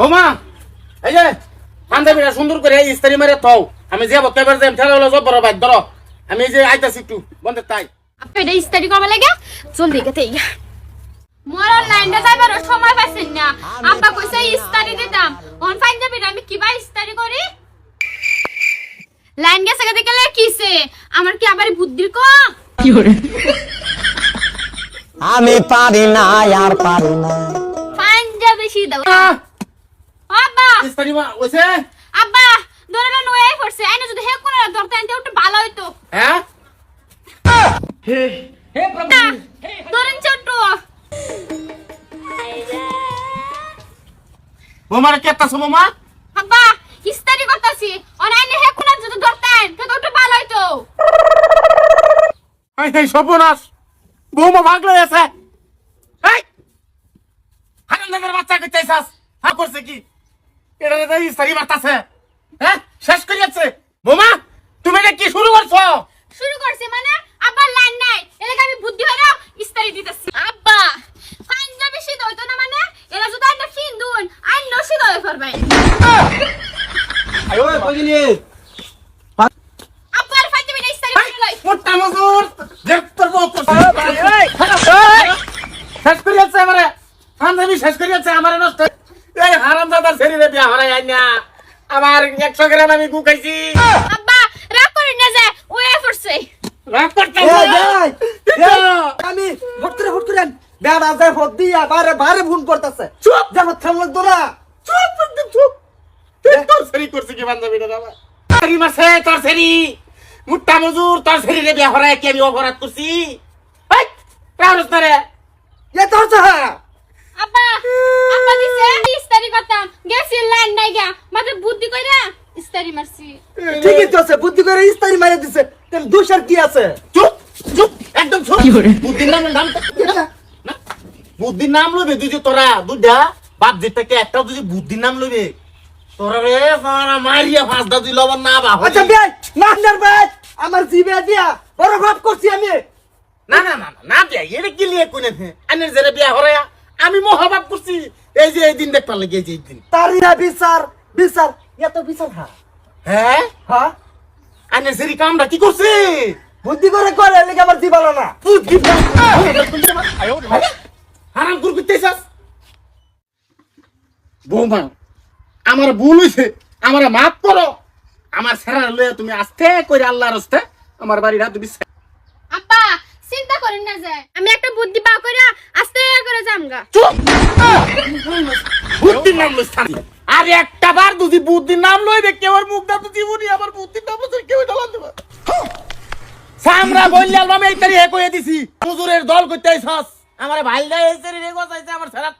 বৌমা এই যে পাঞ্জাবিটা সুন্দর করে ইস্তারি মারে থাও। আমি যে বক্তব্য যাই ঠেলা হলো বাইক ধরো। আমি এই যে আইতাছি একটু বন্ধে তাই। আপনি এটা ইস্তারি করবে লাগে? জলদি গেতে মোর লাইনটা যাইবার সময় পাইছেন না। আব্বা কইছে ইস্তারি দিতাম। অন ফাইন আমি কিবা ইস্তারি করি? লাইন গেছে গেতে গেলে কিসে আমার কি আবার বুদ্ধির কম? আমি পারি না আর পারি না। পাঞ্জাবি আব্বা! ইস্তারি মা ওইছে? আব্বা নয়ে পড়ছে আইনে যদি হে কোন ধরতে আনতে একটু ভালো হইতো। হ্যাঁ? বৌমার আব্বা ইস্তারি করতাছি। অন আইনে হে কোন যদি ধরতে আন তো একটু ভালো হইতো। এই এই সর্বনাশ। বৌমা ভাগলে আছে এই! হারান বাচ্চা কে চাইছাস হ্যাঁ করছে কি? এটা ইস্তারি হ্যাঁ? শেষ করে যাচ্ছে। বৌমা তুমি এটা কি শুরু করছ? শুরু করছে মানে? আব্বার লাইন নাই। এলাকা আমি বুদ্ধি হইল ইস্তারি দিতেছি। আব্বা পাঞ্জাবি শীত হইতো না মানে? এরা যদি আইনা ফিন্দুন আইন নশীত হয়ে পড়বে। আব্বার পাঞ্জাবি না ইস্তারি করে লই মোটা মজুর শেষ করে যাচ্ছে আমারে। পাঞ্জাবি শেষ করে যাচ্ছে আমারে নষ্ট হারামজাদার শরীরে বিয়া হরাই আইনা আমার একশো গ্রাম আমি গুকাইছি আব্বা রাগ করেন না যায় ওয়ে পড়ছে। রাগ করতে আমি হট করে হট করে বেড়া যায় হট দিয়া বারে বারে ফোন করতেছে। চুপ। যেন থাম লাগতো চুপ একদম চুপ তোর সেরি করছিস কি বান্ধবীটা বাবা? সেরি মাসে তোর সেরি মুট্টা মজুর তোর সেরি বিয়া হরাই কি আমি অপরাধ করছি? এই রাহুল রে। এ তোর চাহা আব্বা আব্বা দিছে ইস্তারি করতাম গেছি লাইন নাই গা মাত্র বুদ্ধি কইরা ইস্তারি মারছি। ঠিকই তো আছে বুদ্ধি করে ইস্তারি মারে দিছে। তেল দোষের কি আছে? চুপ চুপ একদম চুপ। বুদ্ধির নাম নাম না, বুদ্ধির নাম লইবে তুই তোরা দুইটা বাপ যেটাকে একটা বুদ্ধির নাম লইবে তোরা রে সারা মারিয়া ফাঁস দা তুই লবণ না আচ্ছা ভাই ভাই আমার জিবে দিয়া বড় ভাব করছি আমি। না না না না, না বিয়া এটা কি লিয়ে কোনে আনের জেরে বিয়া হরায়া আমি মহাবাব করছি। এই যে এই দিন দেখতে লাগে এই যে এই দিন। তারিয়া বিচার বিচার এত বিচার হা হ্যাঁ? হ্যাঁ? আনের সেরি কামটা কি করছে বুদ্ধি করে করে লেগে আমার জিবালো না। বুদ্ধি হারাম করতে চাস বৌমা আমার ভুল হইছে। আমার মাফ করো। আমার সেরা লয়ে তুমি আস্তে করে আল্লাহর রাস্তে আমার বাড়ির হাত তুমি আব্বা চিন্তা করেন না যায় আমি একটা বুদ্ধি পা কইরা আস্তে করে যামগা। চুপ! বুদ্ধির নাম থাকি। আর একটা বার দুদি বুদ্ধির নাম লইবে কেউ আর মুখ দাঁত জীবনই আবার বুদ্ধির নাম লইছে কেউ ডালান দেবে সামরা বললাম আমি এই তারি হে দিছি, হুজুরের দল করতে আইছস। আমার ভাই দা এই তারি রে আমার সেরাত